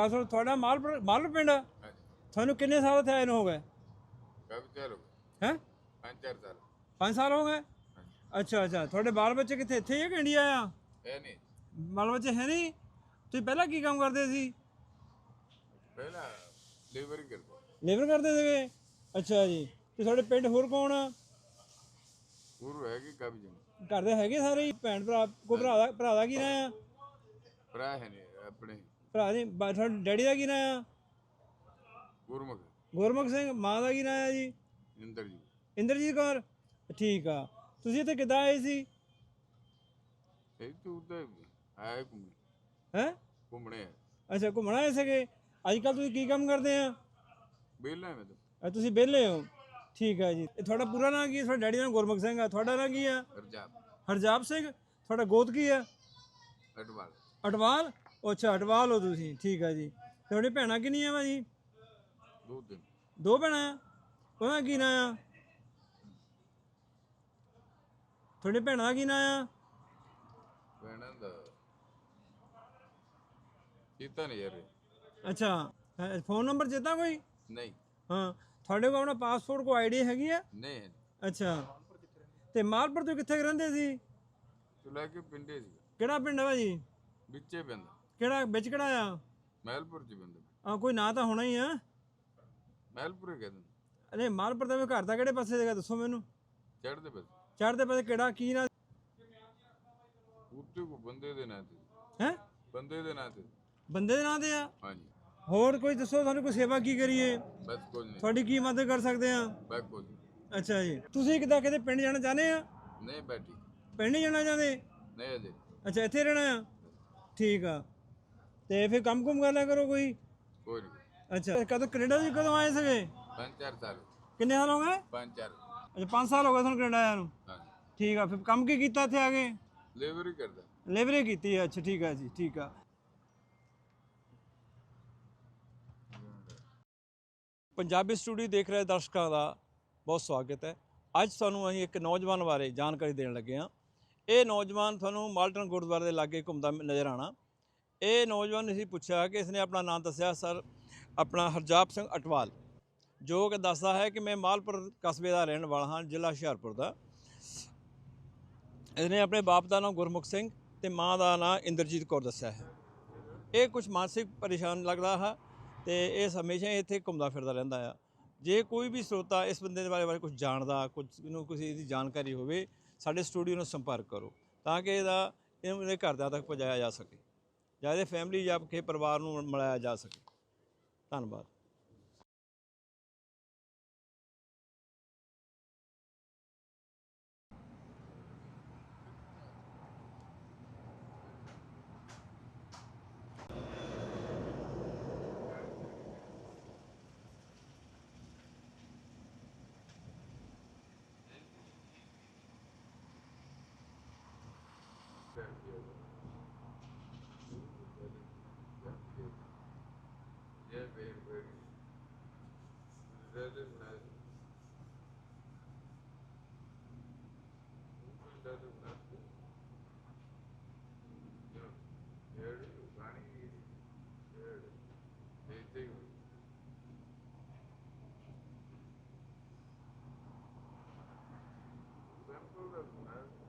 CASO ਤੁਹਾਡਾ ਮਾਲਪੁਰ ਮਾਲਪੁਰ ਪਿੰਡ ਆ? ਤੁਹਾਨੂੰ ਕਿੰਨੇ ਸਾਲ ਇੱਥੇ ਆਏ ਨੂੰ ਹੋ ਗਏ? ਕਾਫੀ ਹੋ ਗਿਆ। ਹੈ? ਪੰਜ ਚਾਰ ਸਾਲ। 5 ਸਾਲ ਹੋ ਗਏ? ਅੱਛਾ ਅੱਛਾ। ਤੁਹਾਡੇ ਬਾਲ ਬੱਚੇ ਕਿੱਥੇ? ਇੱਥੇ ਹੀ ਆ ਕਿ ਇੰਡੀਆ ਆ? ਨਹੀਂ। ਬਾਲ ਬੱਚੇ ਹੈ ਨਹੀਂ? ਤੁਸੀਂ ਪਹਿਲਾਂ ਕੀ ਕੰਮ ਕਰਦੇ ਸੀ? ਪਹਿਲਾਂ ਲੇਬਰ ਕਰਦਾ। ਲੇਬਰ ਕਰਦੇ ਸੀਗੇ? ਅੱਛਾ ਜੀ। ਤੇ ਤੁਹਾਡੇ ਪਿੰਡ ਹੋਰ ਕੌਣ ਆ? ਗੁਰੂ ਹੈ ਕਿ ਕਾਫੀ ਜਨ ਘਰ ਦੇ ਹੈਗੇ ਸਾਰੇ ਭੈਣ ਭਰਾ ਕੋ ਭਰਾ ਦਾ ਭਰਾ ਦਾ ਕੀ ਨਾਂ ਆ? ਭਰਾ ਹੈ ਨੇ ਆਪਣੇ। ਭਰਾ ਦੇ ਬਾ- ਤੁਹਾਡੇ ਡੈਡੀ ਦਾ ਕੀ ਨਾਂ ਆ? ਗੁਰਮੁਖ। ਗੁਰਮੁਖ ਸਿੰਘ ਮਾਂ ਦਾ ਕੀ ਨਾਂ ਆ ਜੀ? ਇੰਦਰ ਜੀ। ਇੰਦਰਜੀਤ ਕੌਰ? ਠੀਕ ਆ। ਤੁਸੀਂ ਇੱਥੇ ਕਿੱਦਾਂ ਆਏ ਸੀ? ਇਹ ਤੂੰ ਉੱਤੇ ਆਇਆ ਘੁੰਮਣੇ ਹੈ? ਘੁੰਮਣੇ ਅੱਛਾ ਘੁੰਮਣ ਆਏ ਸੀਗੇ? ਅੱਜ ਕੱਲ ਤੁਸੀਂ ਕੀ ਕੰਮ ਕਰਦੇ ਆ? ਬੇਲਾ ਮੈਂ ਤਾਂ। ਅ, ਤੁਸੀਂ ਵਿਹਲੇ ਹੋ? ਠੀਕ ਆ ਜੀ। ਇਹ ਤੁਹਾਡਾ ਪੂਰਾ ਨਾਂ ਕੀ ਹੈ ਤੁਹਾਡੇ ਡੈਡੀ ਦਾ ਨਾਂ ਗੁਰਮੁਖ ਸਿੰਘ ਆ। ਤੁਹਾਡਾ ਨਾਂ ਕੀ ਆ? ਰਜਾਬ ਹਰਜਾਬ ਸਿੰਘ? ਤੁਹਾਡਾ ਗੋਤ ਕੀ ਆ? ਅਡਵਾਲ। ਅਟਵਾਲ ਅੱਛਾ ਅਟਵਾਲ ਹੋ ਤੁਸੀਂ। ਠੀਕ ਆ ਜੀ। ਤੁਹਾਡੀ ਭੈਣਾਂ ਕਿੰਨੀਆਂ ਵਾ ਜੀ? ਦੋ ਦਿਨ ਦੋ ਭੈਣਾਂ? ਆ ਉਹਨਾਂ ਕੀ ਨਾਂ ਆ? ਤੁਹਾਡੀ ਭੈਣਾਂ ਦਾ ਕੀ ਨਾਂ ਆ? ਭੈਣਾਂ ਦਾ ਕੀਤਾ ਨਹੀਂ ਯਾਰ। ਅੱਛਾ ਫੋਨ ਨੰਬਰ ਚੇਤਾ ਕੋਈ? ਨਹੀਂ। ਹਾਂ ਤੁਹਾਡੇ ਕੋਲ ਆਪਣਾ ਪਾਸਪੋਰਟ ਕੋ ਆਈਡੀ ਹੈਗੀ ਆ? ਨਹੀਂ। ਅੱਛਾ। ਤੇ ਮਾਲਪੁਰ ਤੋਂ ਕਿੱਥੇ ਕੁ ਰਹਿੰਦੇ ਸੀ? ਤੂੰ ਲੈ ਕੇ ਪਿੰਡੇ ਸੀ। ਕਿਹੜਾ ਪਿੰਡ ਹੈ ਜੀ? ਵਿੱਚੇ ਪੈਂਦਾ ਕਿਹੜਾ ਵਿੱਚ ਕਿਹੜਾ ਆ? ਮਹਿਲਪੁਰ ਚ ਪੈਂਦਾ। ਆ ਕੋਈ ਨਾਂ ਤਾਂ ਹੋਣਾ ਹੀ ਆ। ਮਹਿਲਪੁਰ ਕਹਿੰਦੇ ਅਰੇ ਮਾਲਪੁਰ ਦਾ ਵੀ ਘਰ ਦਾ ਕਿਹੜੇ ਪਾਸੇ ਹੈਗਾ ਦੱਸੋ ਮੈਨੂੰ। ਚੜਦੇ ਪਏ ਚੜ੍ਹਦੇ ਪਾਸੇ ਕਿਹੜਾ ਕੀ ਨਾਂ? ਉੱਤੇ ਕੋ ਬੰਦੇ ਦੇ ਨਾਂ ਤੇ। ਹੈ? ਬੰਦੇ ਦੇ ਨਾਂ ਤੇ। ਬੰਦੇ ਦੇ ਨਾਂ ਤੇ ਆ? ਹਾਂਜੀ। ਹੋਰ ਕੋਈ ਦੱਸੋ ਤੁਹਾਨੂੰ ਕੋਈ ਸੇਵਾ ਕੀ ਕਰੀਏ? ਬਸ ਕੁਝ ਨਹੀਂ। ਤੁਹਾਡੀ ਕੀ ਮਦਦ ਕਰ ਸਕਦੇ ਆ? ਬਸ ਕੁਝ ਨਹੀਂ। ਅੱਛਾ ਜੀ। ਤੁਸੀਂ ਕਿੱਦਾਂ ਕਿਤੇ ਪਿੰਡ ਜਾਣਾ ਚਾਹੁੰਦੇ ਆ? ਨਹੀਂ ਬੈਠੀ। ਪਿੰਡ ਨਹੀਂ ਜਾਣਾ ਚਾਹੁੰਦੇ? ਨਹੀਂ ਅਜੇ। ਅੱਛਾ ਇੱਥੇ ਰਹਿਣਾ ਆ? ਠੀਕ ਆ। ਤੇ ਫਿਰ ਕੰਮ ਕੁਮ ਕਰ ਲਿਆ ਕਰੋ ਕੋਈ? ਕੋਈ ਨਹੀਂ। ਅੱਛਾ ਕਦੋਂ ਕੈਨੇਡਾ ਜੀ ਕਦੋਂ ਆਏ ਸੀਗੇ? ਪੰਜ ਚਾਰ ਸਾਲ। ਕਿੰਨੇ ਸਾਲ ਹੋ ਗਏ? ਪੰਜ ਚਾਰ। ਅੱਛਾ 5 ਸਾਲ ਹੋ ਗਏ ਤੁਹਾਨੂੰ ਕੈਨੇਡਾ ਆਇਆ ਨੂੰ? ਹਾਂਜੀ। ਠੀਕ ਆ ਫਿਰ ਕੰਮ ਕੀ ਕੀਤਾ ਇੱਥੇ ਆ ਕੇ? ਲੇਬਰ ਹੀ ਕਰਦਾ। ਲੇਬਰੇ ਕੀਤੀ ਆ ਅੱਛਾ ਠੀਕ ਆ ਜੀ ਠੀਕ ਆ। ਪੰਜਾਬੀ ਸਟੂਡੀਓ ਦੇਖ ਰਹੇ ਦਰਸ਼ਕਾਂ ਦਾ ਬਹੁਤ ਸਵਾਗਤ ਹੈ। ਅੱਜ ਤੁਹਾਨੂੰ ਅਸੀਂ ਇੱਕ ਨੌਜਵਾਨ ਬਾਰੇ ਜਾਣਕਾਰੀ ਦੇਣ ਲੱਗੇ ਹਾਂ। ਇਹ ਨੌਜਵਾਨ ਤੁਹਾਨੂੰ ਮਾਲਟਨ ਗੁਰਦੁਆਰੇ ਦੇ ਲਾਗੇ ਘੁੰਮਦਾ ਨਜ਼ਰ ਆਣਾ ਇਹ ਨੌਜਵਾਨ ਨੇ ਅਸੀਂ ਪੁੱਛਿਆ ਕਿ ਇਸਨੇ ਆਪਣਾ ਨਾਮ ਦੱਸਿਆ ਸਰ, ਆਪਣਾ ਹਰਜਾਪ ਸਿੰਘ ਅਟਵਾਲ, ਜੋ ਕਿ ਦੱਸਦਾ ਹੈ ਕਿ ਮੈਂ ਮਾਲਪੁਰ ਕਸਬੇ ਦਾ ਰਹਿਣ ਵਾਲਾ ਹਾਂ, ਜ਼ਿਲ੍ਹਾ ਹੁਸ਼ਿਆਰਪੁਰ ਦਾ। ਇਹਨੇ ਆਪਣੇ ਬਾਪ ਦਾ ਨਾਮ ਗੁਰਮੁਖ ਸਿੰਘ ਤੇ ਮਾਂ ਦਾ ਨਾਮ ਇੰਦਰਜੀਤ ਕੌਰ ਦੱਸਿਆ ਹੈ। ਇਹ ਕੁਝ ਮਾਨਸਿਕ ਪਰੇਸ਼ਾਨ ਲੱਗਦਾ ਹੈ ਤੇ ਇਹ ਹਮੇਸ਼ਾ ਹੀ ਇੱਥੇ ਘੁੰਮਦਾ ਫਿਰਦਾ ਰਹਿੰਦਾ ਆ। ਜੇ ਕੋਈ ਵੀ ਸਰੋਤਾ ਇਸ ਬੰਦੇ ਦੇ ਬਾਰੇ ਬਾਰੇ ਕੁਝ ਜਾਣਦਾ ਕੁਝ ਨੂੰ ਕਿਸੇ ਦੀ ਜਾਣਕਾਰੀ ਹੋਵੇ, ਸਾਡੇ ਸਟੂਡੀਓ ਨੂੰ ਸੰਪਰਕ ਕਰੋ, ਤਾਂ ਕਿ ਇਹਦਾ ਇਹਦੇ ਘਰਦਿਆਂ ਤੱਕ ਪਹੁੰਚਾਇਆ ਜਾ ਸਕੇ। ਜਾਂ ਇਹਦੇ ਫੈਮਿਲੀ ਜਾਂ ਕਿਸੇ ਪਰਿਵਾਰ ਨੂੰ ਮਿਲਾਇਆ ਜਾ ਸਕੇ। ਧੰਨਵਾਦ। doesn't matter. Google Yeah. Here, Rani, here, they think. Simple as.